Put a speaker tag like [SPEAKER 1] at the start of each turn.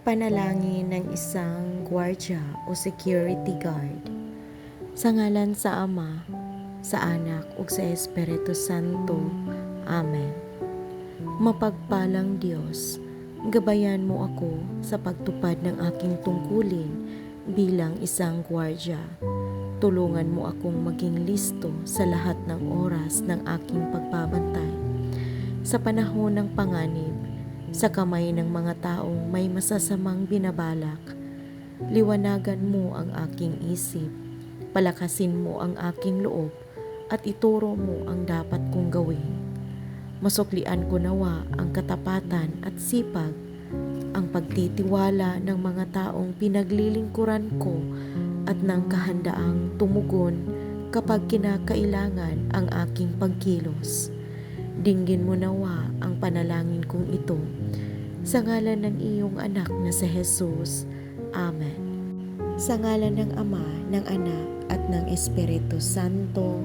[SPEAKER 1] Panalangin ng isang gwardya o security guard. Sa ngalan sa Ama, sa Anak ug sa Espiritu Santo. Amen. Mapagpalang Diyos, gabayan mo ako sa pagtupad ng aking tungkulin bilang isang gwardya. Tulungan mo akong maging listo sa lahat ng oras ng aking pagbabantay. Sa panahon ng panganib, sa kamay ng mga taong may masasamang binabalak, liwanagan mo ang aking isip, palakasin mo ang aking loob, at ituro mo ang dapat kong gawin. Masuklian ko nawa ang katapatan at sipag, ang pagtitiwala ng mga taong pinaglilingkuran ko at ng kahandaang tumugon kapag kinakailangan ang aking pagkilos. Dinggin mo nawa ang panalangin kong ito sa ngalan ng iyong anak na si Jesus. Amen. Sa ngalan ng Ama, ng Anak at ng Espiritu Santo.